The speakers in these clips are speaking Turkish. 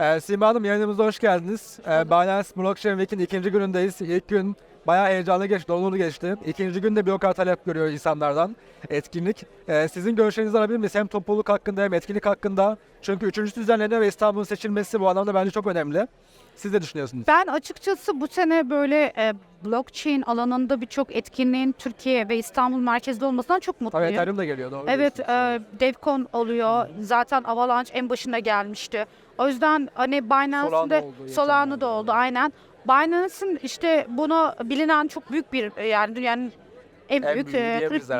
Ee, Sima Hanım yayınımıza hoş geldiniz. Ee, Binance Blockchain Week'in ikinci günündeyiz. İlk gün bayağı heyecanlı geçti, dolulu geçti. İkinci günde bir o kadar talep görüyor insanlardan etkinlik. Ee, sizin görüşlerinizi alabilir miyiz? Hem topluluk hakkında hem etkinlik hakkında. Çünkü üçüncü düzenleniyor ve İstanbul'un seçilmesi bu anlamda bence çok önemli. Siz ne düşünüyorsunuz? Ben açıkçası bu sene böyle e, blockchain alanında birçok etkinliğin Türkiye ve İstanbul merkezde olmasından çok Tabii mutluyum. Ethereum da geliyor doğru. Evet, e, DevCon oluyor. Zaten Avalanche en başında gelmişti. O yüzden hani Binance'ın Solana da oldu Solana da oldu aynen. Binance'ın işte bunu bilinen çok büyük bir e, yani dünyanın en, En büyük büyüğü e, kripto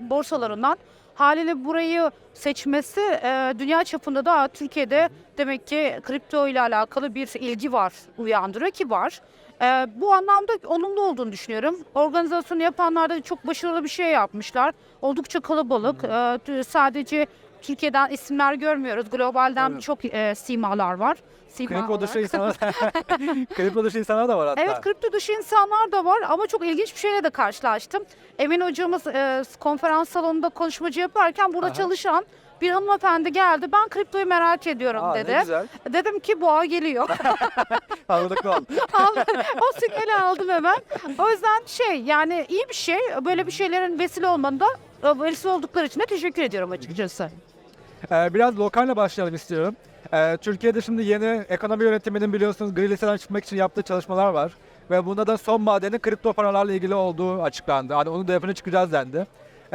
borsalarından. Haliyle burayı seçmesi e, dünya çapında da Türkiye'de demek ki kripto ile alakalı bir ilgi var, uyandırıyor ki var. E, bu anlamda olumlu olduğunu düşünüyorum. Organizasyonu yapanlar da çok başarılı bir şey yapmışlar. Oldukça kalabalık. E, sadece Türkiye'den isimler görmüyoruz. Globalden Evet. çok e, simalar var. Sima Kripto dışı insanlar, kripto dışı insanlar da var hatta. Evet kripto dışı insanlar da var ama çok ilginç bir şeyle de karşılaştım. Emin hocamız e, konferans salonunda konuşmacı yaparken burada Aha. çalışan bir hanımefendi geldi. Ben kriptoyu merak ediyorum Aa, dedi. Ne güzel. Dedim ki boğa geliyor. Anladık oldu. O sinyali aldım hemen. O yüzden şey yani iyi bir şey. Böyle bir şeylerin vesile olmanın da e, vesile oldukları için de teşekkür ediyorum açıkçası. Ee, biraz lokalle başlayalım istiyorum. Ee, Türkiye'de şimdi yeni ekonomi yönetiminin biliyorsunuz gri listeden çıkmak için yaptığı çalışmalar var. Ve bunda da son madenin kripto paralarla ilgili olduğu açıklandı. Hani onun da yapına çıkacağız dendi.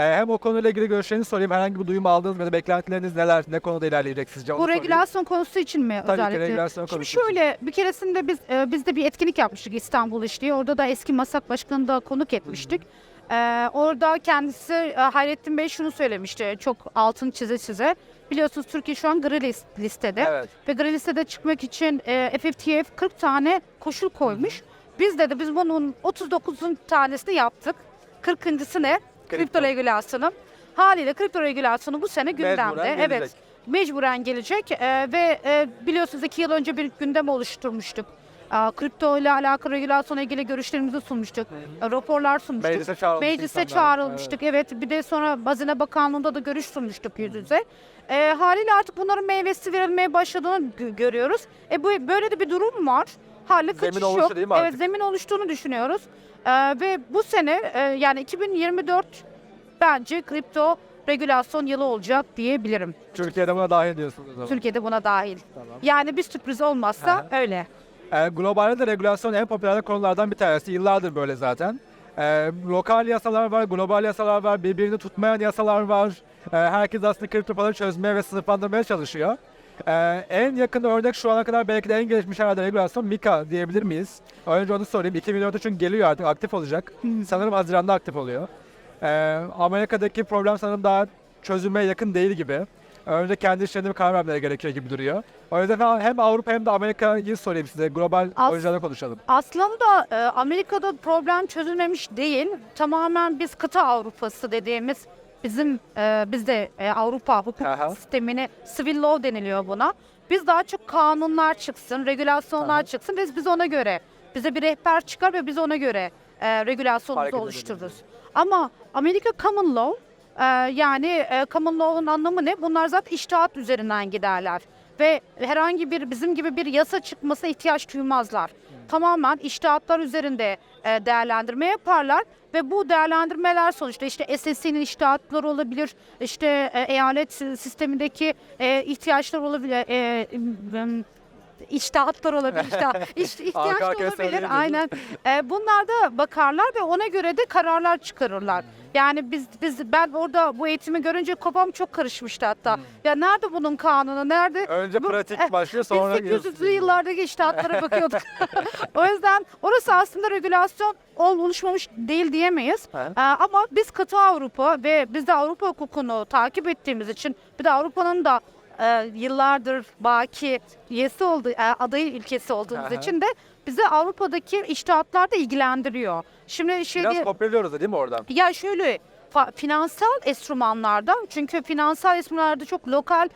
Ee, hem o konuyla ilgili görüşlerinizi sorayım. Herhangi bir duyum aldınız mı ya da beklentileriniz neler? Ne konuda ilerleyecek sizce? Onu Bu sorayım. regülasyon konusu için mi Tabii ki özellikle? regülasyon Şimdi konusu için. şöyle bir keresinde biz e, biz de bir etkinlik yapmıştık İstanbul İşliği. Orada da eski Masak Başkanı'nı da konuk etmiştik. E, orada kendisi e, Hayrettin Bey şunu söylemişti. Çok altın çize çize. Biliyorsunuz Türkiye şu an gri lis- listede. Evet. Ve gri listede çıkmak için e, FFTF 40 tane koşul koymuş. Biz de, de biz bunun 39 tanesini yaptık. 40.sı ne? Kripto. Regülasyonu. Haliyle kripto regülasyonu bu sene gündemde. Mecburen Evet mecburen gelecek Ee, ve e, biliyorsunuz iki yıl önce bir gündem oluşturmuştuk. Aa, kripto ile alakalı regülasyona ilgili görüşlerimizi sunmuştuk. E, raporlar sunmuştuk. Meclise çağrılmış Meclise çağrılmıştık. Evet. bir de sonra Hazine Bakanlığı'nda da görüş sunmuştuk yüz yüze. E, haliyle artık bunların meyvesi verilmeye başladığını gö- görüyoruz. E, bu böyle de bir durum var. Zemin kaçış oluştu yok. değil mi Evet artık? zemin oluştuğunu düşünüyoruz. E, ve bu sene e, yani 2024 bence kripto regülasyon yılı olacak diyebilirim. Türkiye'de buna dahil diyorsunuz o zaman. Türkiye'de buna dahil. Tamam. Yani bir sürpriz olmazsa Aha. öyle. Ee, globalde de regülasyon en popüler konulardan bir tanesi. Yıllardır böyle zaten. Ee, lokal yasalar var, global yasalar var, birbirini tutmayan yasalar var. Ee, herkes aslında kripto paraları çözmeye ve sınıflandırmaya çalışıyor. Ee, en yakın örnek şu ana kadar belki de en gelişmiş herhalde regülasyon Mika diyebilir miyiz? Önce onu sorayım. 2024'te çünkü geliyor artık aktif olacak. Sanırım Haziran'da aktif oluyor. Ee, Amerika'daki problem sanırım daha çözülmeye yakın değil gibi. Önce kendi işlerine bir karar vermeleri gerekiyor gibi duruyor. O yüzden hem Avrupa hem de Amerika'yı sorayım size. Global As- oyuncularla konuşalım. Aslında e, Amerika'da problem çözülmemiş değil. Tamamen biz kıta Avrupası dediğimiz bizim e, bizde e, Avrupa hukuk Aha. sistemini civil law deniliyor buna. Biz daha çok kanunlar çıksın, regülasyonlar Aha. çıksın. Biz biz ona göre bize bir rehber çıkar ve biz ona göre e, regülasyonumuzu Hareket oluştururuz. Ama Amerika common law e, yani e, common law'un anlamı ne? Bunlar zaten iştihat üzerinden giderler ve herhangi bir bizim gibi bir yasa çıkmasına ihtiyaç duymazlar. Tamamen iştihatlar üzerinde e, değerlendirme yaparlar ve bu değerlendirmeler sonuçta işte SSC'nin iştihatları olabilir, işte e, eyalet sistemindeki e, ihtiyaçlar olabilir, e, m- içtihatlar olabilir, işte, iş, arkaya olabilir. Aynen. E, bunlar da bakarlar ve ona göre de kararlar çıkarırlar. Yani biz biz ben orada bu eğitimi görünce kafam çok karışmıştı hatta. Ya nerede bunun kanunu? Nerede? Önce Bu- pratik eh, başlıyor sonra 1800'lü yıllardaki iştahatlara bakıyorduk. o yüzden orası aslında regülasyon ol- oluşmamış değil diyemeyiz. He. Ee, ama biz katı Avrupa ve biz de Avrupa hukukunu takip ettiğimiz için bir de Avrupa'nın da e, yıllardır baki üyesi olduğu, e, aday ülkesi olduğumuz Aha. için de bizi Avrupa'daki iştahatlar da ilgilendiriyor. Şimdi şey Biraz diye- kopyalıyoruz da değil mi oradan? ya şöyle finansal enstrümanlarda çünkü finansal enstrümanlarda çok lokal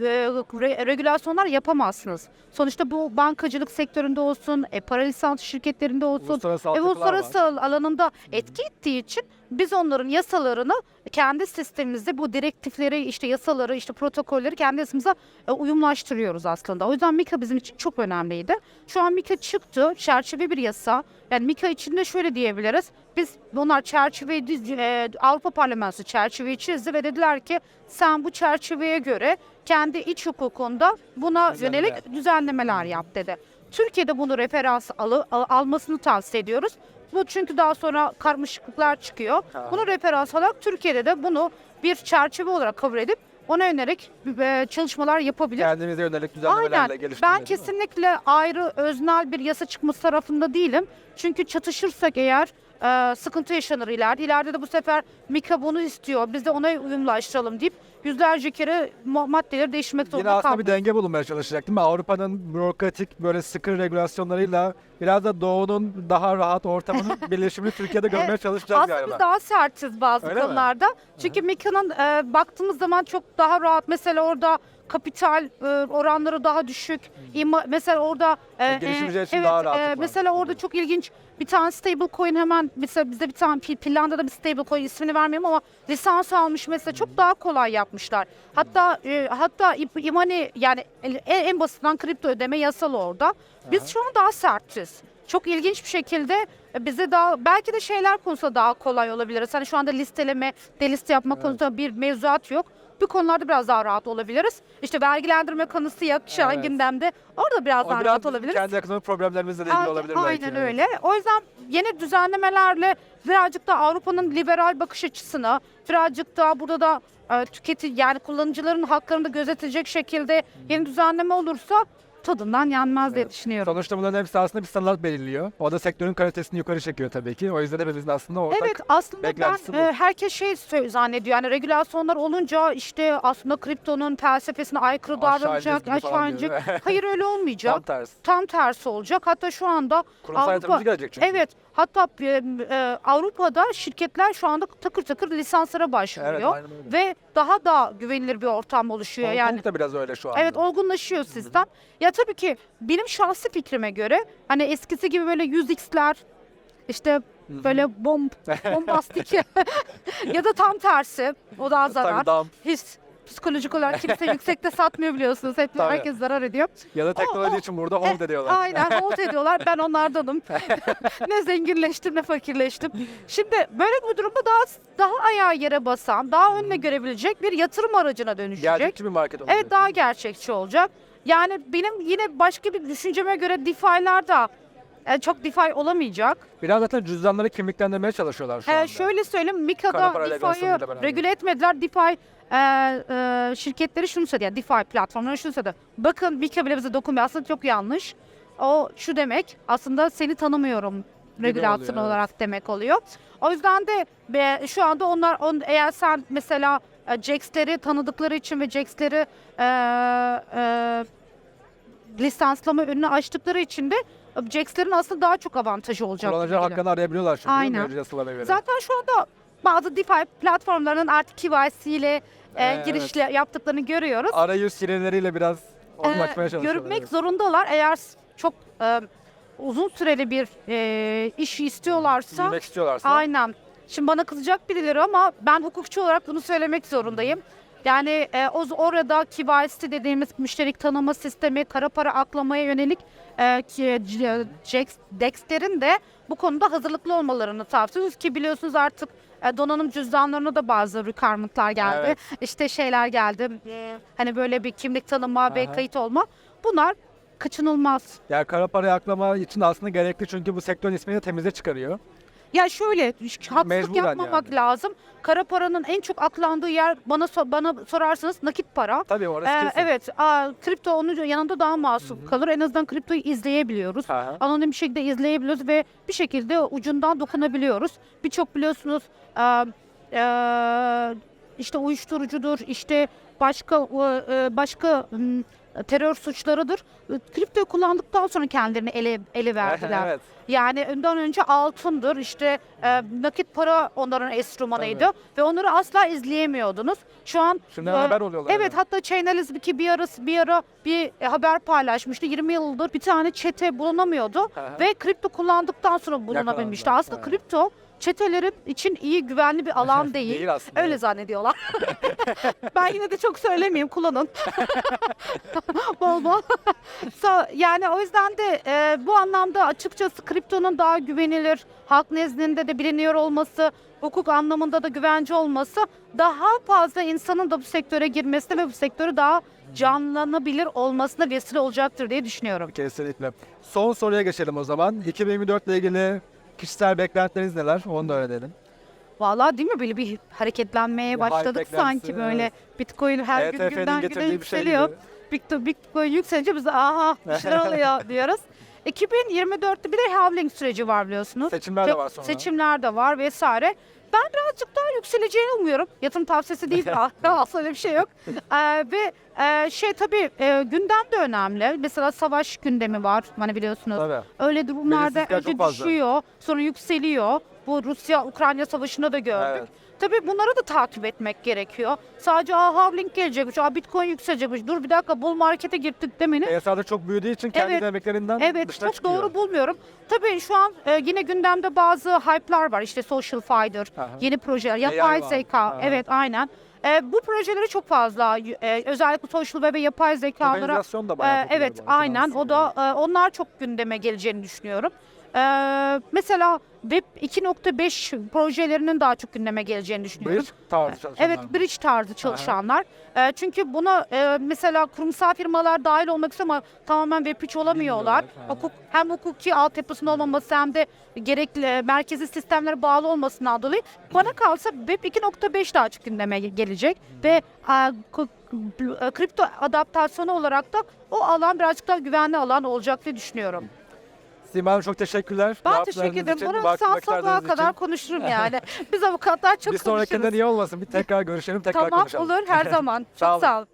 e, re- regülasyonlar yapamazsınız. Sonuçta bu bankacılık sektöründe olsun, e, para lisans şirketlerinde olsun, Uluslararası e, uluslararası alanında etki ettiği için biz onların yasalarını kendi sistemimizde bu direktifleri işte yasaları işte protokolleri kendi yasamıza e, uyumlaştırıyoruz aslında. O yüzden Mika bizim için çok önemliydi. Şu an Mika çıktı. Çerçeve bir yasa. Yani Mika içinde şöyle diyebiliriz. Biz bunlar çerçeveyi diz- e, Avrupa Parlamentosu çerçeveyi çizdi ve dediler ki sen bu çerçeveye göre kendi iç hukukunda buna Düzenlemeler. yönelik düzenlemeler yap dedi. Türkiye'de bunu referans alı, al- almasını tavsiye ediyoruz. Bu çünkü daha sonra karmaşıklıklar çıkıyor. Ha. Bunu referans alarak Türkiye'de de bunu bir çerçeve olarak kabul edip ona yönelik e, çalışmalar yapabilir. Kendimize yönelik düzenlemelerle Aynen. geliştireceğiz. Ben kesinlikle ayrı öznel bir yasa çıkması tarafında değilim. Çünkü çatışırsak eğer e, sıkıntı yaşanır ileride. İleride de bu sefer Mika bunu istiyor. Biz de ona uyumlaştıralım deyip yüzlerce kere ma- maddeleri değiştirmek Yine zorunda aslında kaldık. bir denge bulunmaya çalışacak değil mi? Avrupa'nın bürokratik böyle sıkı regülasyonlarıyla biraz da Doğu'nun daha rahat ortamının birleşimini Türkiye'de görmeye çalışacağız Aslında galiba. biz daha sertiz bazı Öyle mi? konularda. Çünkü Mika'nın e, baktığımız zaman çok daha rahat. Mesela orada kapital e, oranları daha düşük. İma- mesela orada e, Girişimciler için evet, daha rahatlık var. mesela orada çok ilginç bir tane stable coin hemen mesela bizde bir tane Finlandiya'da bir stable coin ismini vermeyeyim ama lisans almış mesela çok daha kolay yapmışlar. Hatta e, hatta İp- imani yani en, en basitinden kripto ödeme yasal orada. Biz şu an daha sertiz. Çok ilginç bir şekilde e, bize daha belki de şeyler konusunda daha kolay olabiliriz. Hani şu anda listeleme, deliste yapma konusunda bir mevzuat yok. Bu konularda biraz daha rahat olabiliriz. İşte vergilendirme konusu yok şu an Evet. gündemde. Orada biraz daha rahat olabiliriz. kendi ekonomik problemlerimizle de ilgili Aynen- olabilir belki. Aynen evet. öyle. O yüzden yeni düzenlemelerle birazcık da Avrupa'nın liberal bakış açısına, birazcık daha burada da e, tüketi yani kullanıcıların haklarını da gözetecek şekilde yeni düzenleme olursa tadından yenmez diye düşünüyorum. Sonuçta bunların hepsi aslında bir standart belirliyor. O da sektörün kalitesini yukarı çekiyor tabii ki. O yüzden hepimizin aslında ortak Evet aslında beklentisi ben bu. e, herkes şey sö- zannediyor yani regülasyonlar olunca işte aslında kriptonun felsefesine aykırı Aşağı davranacak, ineceğiz gibi falan aşağı diyor. inecek. Hayır öyle olmayacak. tam tersi. Tam tersi olacak. Hatta şu anda Kurumsal yatırımcı gelecek çünkü. Evet. Hatta e, e, Avrupa'da şirketler şu anda takır takır lisanslara başvuruyor Evet, aynen öyle. ve daha da güvenilir bir ortam oluşuyor. Hong yani Kong da biraz öyle şu anda. Evet olgunlaşıyor sistem. Ya tabii ki benim şahsi fikrime göre hani eskisi gibi böyle 100x'ler işte böyle bomb bombastik ya da tam tersi o daha zarar. Tabii dam Hiç psikolojik olarak kimse yüksekte satmıyor biliyorsunuz. Hep Tabii. herkes zarar ediyor. ya da teknoloji o- için burada hold ediyorlar. Aynen hold ediyorlar. Ben onlardanım. ne zenginleştim ne fakirleştim. Şimdi böyle bir durumda daha daha ayağı yere basan, daha önüne görebilecek bir yatırım aracına dönüşecek. Gerçekçi bir market olacak. Evet daha gerçekçi olacak. Yani benim yine başka bir düşünceme göre DeFi'ler da e, çok DeFi olamayacak. Biraz zaten cüzdanları kimliklendirmeye çalışıyorlar şu anda. şöyle söyleyeyim Kara Mika'da DeFi'yi beraber. regüle etmediler. DeFi e, e, şirketleri şunu söyledi. Yani DeFi platformları şunu söyledi. Bakın Mika bile bize dokunmuyor. Aslında çok yanlış. O şu demek aslında seni tanımıyorum regülasyon oluyor, olarak demek oluyor. O yüzden de be, şu anda onlar on, eğer sen mesela e, Jax'leri tanıdıkları için ve Jax'leri e, e, lisanslama önünü açtıkları için de Jax'lerin aslında daha çok avantajı olacak. Kullanıcı gibi geliyor. hakkını arayabiliyorlar şimdi. Aynen. Zaten şu anda bazı DeFi platformlarının artık KYC ile e, Ee, girişle yaptıklarını görüyoruz. Arayüz şirinleriyle biraz Ee, görünmek zorundalar. Eğer çok e, uzun süreli bir e, iş istiyorlarsa Bilmek istiyorlarsa. aynen. Şimdi bana kızacak birileri ama ben hukukçu olarak bunu söylemek zorundayım. Yani e, o orada KYC dediğimiz müşterik tanıma sistemi, kara para aklamaya yönelik e, ki, Dexter'in de bu konuda hazırlıklı olmalarını tavsiye ediyoruz ki biliyorsunuz artık e, donanım cüzdanlarına da bazı requirement'lar geldi. Evet. İşte şeyler geldi. hani böyle bir kimlik tanıma ve Aha. kayıt olma. Bunlar kaçınılmaz. Yani kara parayı aklama için aslında gerekli çünkü bu sektörün ismini temize çıkarıyor. Ya şöyle haksızlık Mecburen yapmamak yani. lazım. Kara paranın en çok aklandığı yer bana so- bana sorarsanız nakit para. Tabii orası Ee, kesin. evet, aa, kripto onun yanında daha masum kalır. En azından kriptoyu izleyebiliyoruz. Hı hı. Anonim bir şekilde izleyebiliyoruz ve bir şekilde ucundan dokunabiliyoruz. Birçok biliyorsunuz e, e, işte uyuşturucudur, işte başka e, başka terör suçlarıdır. Kriptoyu kullandıktan sonra kendilerini ele ele verdiler. evet. Yani ondan önce altındır, işte e, nakit para onların enstrümanıydı ve onları asla izleyemiyordunuz. Şu an Şimdi e, haber oluyorlar. Evet yani. hatta Chainalysis ki bir ara bir ara bir e, haber paylaşmıştı. 20 yıldır bir tane çete bulunamıyordu Hı hı. ve kripto kullandıktan sonra bulunabilmişti. Aslında evet. kripto çetelerin için iyi güvenli bir alan değil. Değil aslında. Öyle zannediyorlar. ben yine de çok söylemeyeyim kullanın. bol bol. So, yani o yüzden de e, bu anlamda açıkçası kriptonun daha güvenilir, halk nezdinde de biliniyor olması, hukuk anlamında da güvence olması daha fazla insanın da bu sektöre girmesine ve bu sektörü daha canlanabilir olmasına vesile olacaktır diye düşünüyorum. Kesinlikle. Son soruya geçelim o zaman. 2024 ile ilgili kişisel beklentileriniz neler? Onu da öğrenelim. Vallahi değil mi böyle bir hareketlenmeye Bir başladık sanki böyle Bitcoin her gün ETF'nin günden güne şey yükseliyor. gibi. Bitcoin, Bitcoin yükselince biz de aha bir şeyler oluyor diyoruz. 2024'te bir de halving süreci var biliyorsunuz. Seçimler de var sonra. Seçimler de var vesaire. Ben birazcık daha yükseleceğini umuyorum. Yatırım tavsiyesi değil aslında öyle bir şey yok. Ee, ve e, şey tabii e, gündem de önemli. Mesela savaş gündemi var hani biliyorsunuz. Tabii. Öyle durumlarda Belirsizlikler çok önce fazla. düşüyor, sonra yükseliyor. Bu Rusya-Ukrayna savaşında da gördük. Evet. Tabii bunları da takip etmek gerekiyor. Sadece aa halving gelecekmiş, aa bitcoin yükselecekmiş. Dur bir dakika bull markete girdik demenin. Piyasalarda çok büyüdüğü için kendi Evet. denemeklerinden Evet dışına çok çıkıyor. doğru bulmuyorum. Tabii şu an e, yine gündemde bazı hype'lar var. İşte Social Finder, Aha. yeni projeler, yapay zeka. Aha. Evet aynen. E, bu projeleri çok fazla e, özellikle social web ve yapay zekalara Organizasyon da bayağı popüler evet aynen o da e, onlar çok gündeme geleceğini düşünüyorum. Ee, mesela Web 2.5 projelerinin daha çok gündeme geleceğini düşünüyorum. Bridge tarzı çalışanlar. Evet bridge tarzı çalışanlar. Ee, çünkü buna e, mesela kurumsal firmalar dahil olmak istiyor ama tamamen Web 3 olamıyorlar. Bilmiyorlar, ha. Hukuk, hem hukuki altyapısının olmaması hem de gerekli e, merkezi sistemlere bağlı olmasından dolayı bana kalsa Web 2.5 daha çok gündeme ge- gelecek ve e, e, kripto adaptasyonu olarak da o alan birazcık daha güvenli alan olacak diye düşünüyorum. Sima Hanım çok teşekkürler. Ben teşekkür ederim. Bunu saat sabaha kadar konuşurum yani. Biz avukatlar çok Bir sonrakinde konuşuruz. niye olmasın? Bir tekrar görüşelim, tekrar Tamam konuşalım. olur her zaman. Sağ Çok olun. sağ ol.